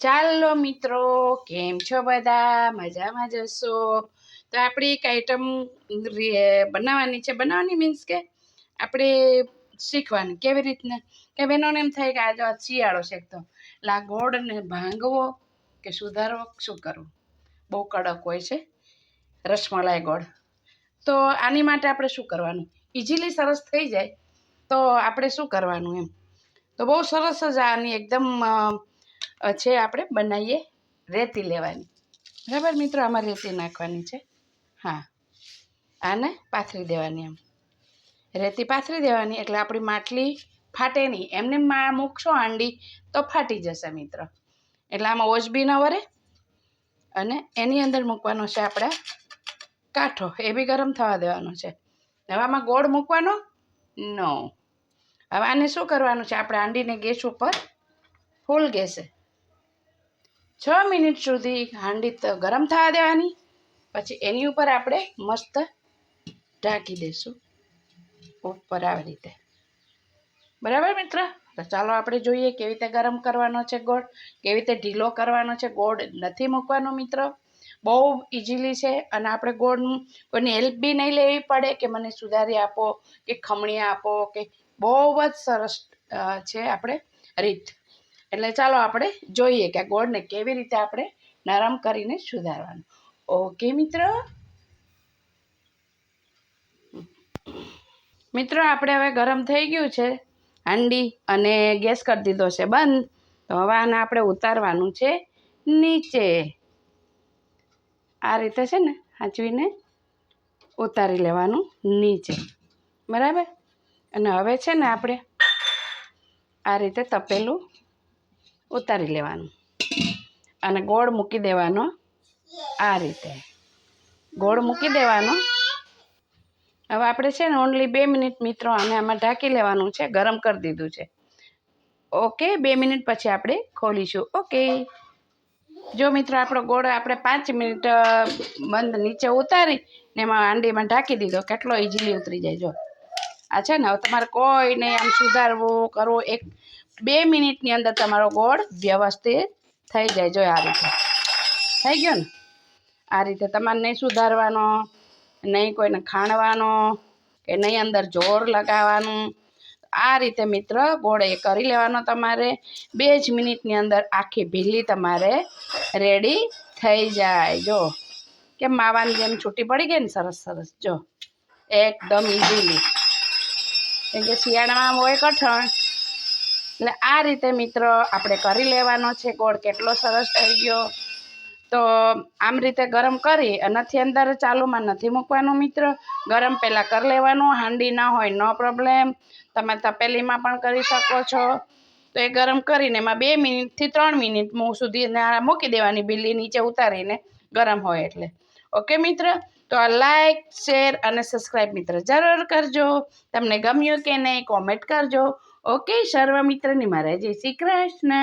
ચાલો મિત્રો, કેમ છો બધા? મજામાં જશો તો આપણી એક આઈટમ બનાવવાની છે. બનાવવાની મીન્સ કે આપણે શીખવાની કેવી રીતના? કે બહેનોને એમ થાય કે આજે શિયાળો છે તો. એટલે ગોળને ભાંગવો કે સુધારવો? શું કરવું? બહુ કડક હોય છે. રસમલાઈ ગોળ. તો આની માટે આપણે શું કરવાનું? ઇઝીલી સરસ થઈ જાય. તો આપણે શું કરવાનું એમ? તો બહુ સરસ જ આની એકદમ છે, આપણે બનાવીએ, રેતી લેવાની. બરાબર મિત્રો? આમાં રેતી નાખવાની છે. હા. આને પાથરી દેવાની એમ. રેતી પાથરી દેવાની એટલે આપણી માટલી ફાટે નહીં. એમને મા મૂકશો હાંડી તો ફાટી જશે મિત્ર. એટલે આમાં ઓજબી ન વરે અને એની અંદર મૂકવાનો છે આપણે કાંઠો. એ બી ગરમ થવા દેવાનો છે. હવે આમાં ગોળ મૂકવાનો? નો. હવે આને શું કરવાનું છે? આપણે હાંડીને ગેસ ઉપર ફૂલ ગેસે. છ મિનિટ સુધી હાંડી ગરમ થવા દેવાની. પછી એની ઉપર આપણે મસ્ત ઢાંકી દઈશું ઉપર આવી રીતે. બરાબર મિત્ર? તો ચાલો આપણે જોઈએ કેવી રીતે ગરમ કરવાનો છે ગોળ. કેવી રીતે ઢીલો કરવાનો છે ગોળ નથી મૂકવાનો મિત્ર? બહુ ઇઝીલી છે અને આપણે ગોળ કોઈની હેલ્પ બી નહીં લેવી પડે કે મને સુધારી આપો, કે ખમણી આપો, કે બહુ જ સરસ છે આપણે રીત. એટલે ચાલો આપણે જોઈએ કે ગોળને કેવી રીતે આપણે નરમ કરીને સુધારવાનું. ઓકે, મિત્ર? મિત્રો, આપણે હવે ગરમ થઈ ગયું છે. હાંડી અને ગેસ કરી દીધો છે બંધ. તો હવે આને આપણે ઉતારવાનું છે નીચે. આ રીતે છે ને, હાંચવીને ઉતારી લેવાનું નીચે. બરાબર? અને હવે છે ને આપણે આ રીતે તપેલું ઉતારી લેવાનું. અને ગોળ મૂકી દેવાનો આ રીતે. ગોળ મૂકી દેવાનો. હવે આપણે છે ને ઓનલી બે મિનિટ મિત્રો અને આમાં ઢાંકી લેવાનું છે, ગરમ કરી દીધું છે. ઓકે, બે મિનિટ પછી આપણે ખોલીશું. ઓકે. જો મિત્રો આપણો ગોળ આપણે પાંચ મિનિટ બંધ નીચે ઉતારી ને એમાં આંડીમાં ઢાંકી દીધો. કેટલો ઇઝીલી ઉતરી જાય, જો. આ છે ને તમારે કોઈ નહીં આમ સુધારવું કરવું, એક બે મિનિટની અંદર તમારો ગોળ વ્યવસ્થિત થઈ જાય. જો આ રીતે. થઈ ગયો ને? આ રીતે તમારે નહીં સુધારવાનો, નહીં કોઈને ખાણવાનો, કે નહીં અંદર જોર લગાવવાનું. આ રીતે મિત્ર ગોળ એ કરી લેવાનો તમારે. બે જ મિનિટની અંદર આખી ભીલી તમારે રેડી થઈ જાય. જો. કે માવાની જેમ છૂટી પડી ગઈ ને, સરસ સરસ. જો. એકદમ ઇઝીલી કેમ કે શિયાળામાં હોય કઠણ. એટલે આ રીતે મિત્ર આપણે કરી લેવાનો છે ગોળ. કેટલો સરસ થઈ ગયો. તો આમ રીતે ગરમ કરી નથી અંદર ચાલુમાં નથી મૂકવાનું મિત્ર. ગરમ પહેલાં કરી લેવાનું, હાંડી ના હોય નો પ્રોબ્લેમ તમે તપેલીમાં પણ કરી શકો છો. તો એ ગરમ કરીને એમાં બે મિનિટથી ત્રણ મિનિટ સુધી મૂકી દેવાની બિલ્લી નીચે ઉતારીને ગરમ હોય એટલે. ઓકે મિત્ર? તો આ લાઇક શેર અને સબસ્ક્રાઈબ મિત્ર જરૂર કરજો. તમને ગમ્યું કે નહીં કોમેન્ટ કરજો. ઓકે, સર્વ મિત્રની મારા જય શ્રી કૃષ્ણ.